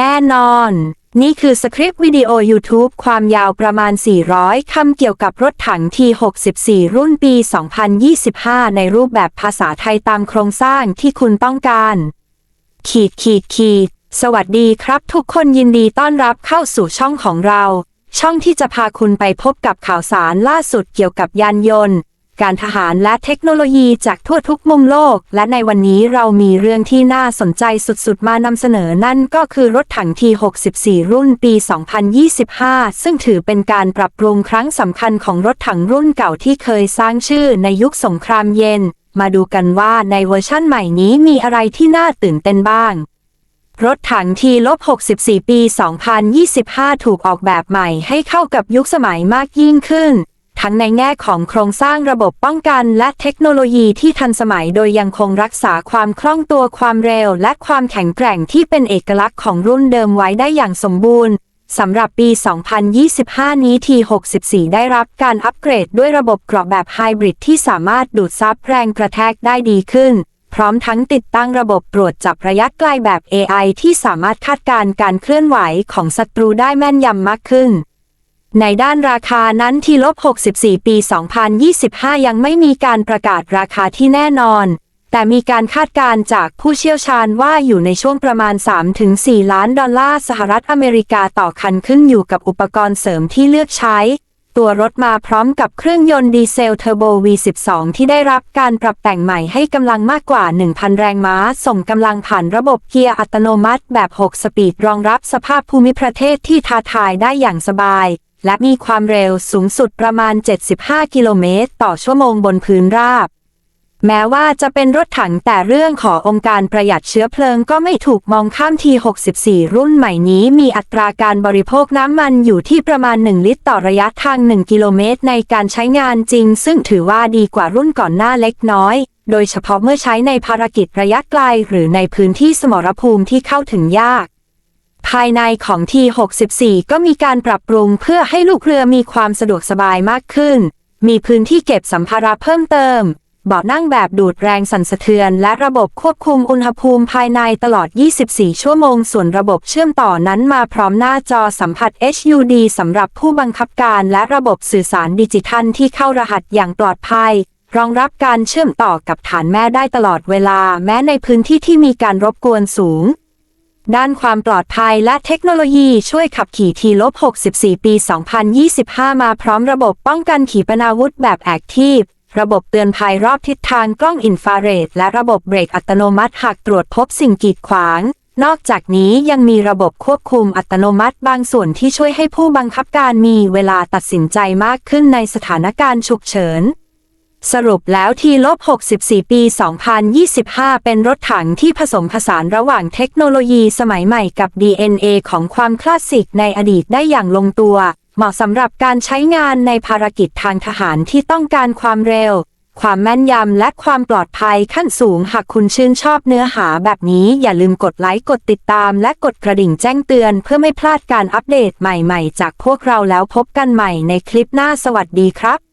แน่นอน นี่คือสคริปต์วิดีโอ YouTube ความยาวประมาณ 400 คำเกี่ยวกับรถถัง T64 รุ่นปี 2025 ในรูปแบบภาษาไทยตามโครงสร้างที่คุณต้องการ ขีดขีดขีด สวัสดีครับทุกคนยินดีต้อนรับเข้าสู่ช่องของเรา ช่องที่จะพาคุณไปพบกับข่าวสารล่าสุดเกี่ยวกับยานยนต์ การทหารและเทคโนโลยีจากทั่วทุกมุมโลก และในวันนี้เรามีเรื่องที่น่าสนใจสุดๆ มานำเสนอนั่นก็คือรถถัง T64 รุ่นปี 2025 ซึ่งถือเป็นการปรับปรุงครั้งสำคัญของรถถังรุ่นเก่าที่เคยสร้างชื่อในยุคสงครามเย็น มาดูกันว่าในเวอร์ชั่นใหม่นี้มีอะไรที่น่าตื่นเต้นบ้างรถถังทีลบ64 ปี 2025 ถูกออกแบบใหม่ให้เข้ากับยุคสมัยมากยิ่งขึ้น ทั้งในแง่ของโครงสร้างระบบป้องกันและเทคโนโลยีที่ทันสมัยโดยยังคงรักษาความคล่องตัวความเร็ว และความแข็งแกร่งที่เป็นเอกลักษณ์ของรุ่นเดิมไว้ได้อย่างสมบูรณ์สำหรับปี 2025 นี้ T64 ได้รับการอัปเกรดด้วยระบบเกราะแบบไฮบริดที่สามารถดูดซับแรงกระแทกได้ดีขึ้น พร้อมทั้งติดตั้งระบบตรวจจับระยะไกลแบบ AI ที่สามารถคาดการณ์การเคลื่อนไหวของศัตรูได้แม่นยำมากขึ้น ในด้านราคานั้นทีลบ64 ปี 2025 ยังไม่มีการประกาศราคาที่แน่นอน แต่มีการคาดการจากผู้เชี่ยวชาญว่าอยู่ในช่วงประมาณ 3-4 ล้านดอลลาร์สหรัฐอเมริกาต่อคันขึ้นอยู่กับอุปกรณ์เสริมที่เลือกใช้ ตัวรถมาพร้อมกับเครื่องยนต์ดีเซลเทอร์โบ V12 ที่ได้รับการปรับแต่งใหม่ให้กำลังมากกว่า 1,000 แรงม้า ส่งกำลังผ่านระบบเกียร์อัตโนมัติแบบ 6 สปีดรองรับสภาพภูมิประเทศที่ท้าทายได้อย่างสบาย และมีความเร็วสูงสุดประมาณ 75 กิโลเมตร ต่อชั่วโมงบนพื้นราบ แม้ว่าจะเป็นรถถังแต่เรื่องขององค์การประหยัดเชื้อเพลิงก็ไม่ถูกมองข้ามที 64 รุ่นใหม่นี้มีอัตราการบริโภคน้ำมันอยู่ที่ประมาณ 1 ลิตรต่อระยะทาง 1 กิโลเมตรในการใช้งานจริง ซึ่งถือว่าดีกว่ารุ่นก่อนหน้าเล็กน้อยโดยเฉพาะเมื่อใช้ในภารกิจระยะไกล หรือในพื้นที่สมรภูมิที่เข้าถึงยาก ภายในของ T64 ก็มีการปรับปรุงเพื่อให้ลูกเรือมีความสะดวกสบายมากขึ้น มีพื้นที่เก็บสัมภาระเพิ่มเติมเบาะนั่งแบบดูดแรงสั่นสะเทือน และระบบควบคุมอุณหภูมิภายในตลอด 24 ชั่วโมง ส่วนระบบเชื่อมต่อนั้นมาพร้อมหน้าจอสัมผัส HUD สำหรับผู้บังคับการและระบบสื่อสารดิจิทัลที่เข้ารหัสอย่างปลอดภัย รองรับการเชื่อมต่อกับฐานแม่ได้ตลอดเวลา แม้ในพื้นที่ที่มีการรบกวนสูง ด้านความปลอดภัยและเทคโนโลยีช่วยขับขี่ทีลบ64 ปี 2025 มาพร้อมระบบป้องกันขีปนาวุธแบบแอคทีฟ ระบบเตือนภัยรอบทิศทางกล้องอินฟราเรด และระบบเบรกอัตโนมัติหากตรวจพบสิ่งกีดขวาง นอกจากนี้ยังมีระบบควบคุมอัตโนมัติบางส่วนที่ช่วยให้ผู้บังคับการมีเวลาตัดสินใจมากขึ้นในสถานการณ์ฉุกเฉิน สรุปแล้วทีลบ64 ปี 2025 เป็นรถถังที่ผสมผสานระหว่างเทคโนโลยีสมัยใหม่กับ DNA ของความคลาสสิกในอดีตได้อย่างลงตัว เหมาะสำหรับการใช้งานในภารกิจทางทหารที่ต้องการความเร็ว ความแม่นยำและความปลอดภัยขั้นสูง หากคุณชื่นชอบเนื้อหาแบบนี้อย่าลืมกดไลค์กดติดตาม และกดกระดิ่งแจ้งเตือน เพื่อไม่พลาดการอัปเดตใหม่ๆ จากพวกเราแล้วพบกันใหม่ในคลิปหน้าสวัสดีครับ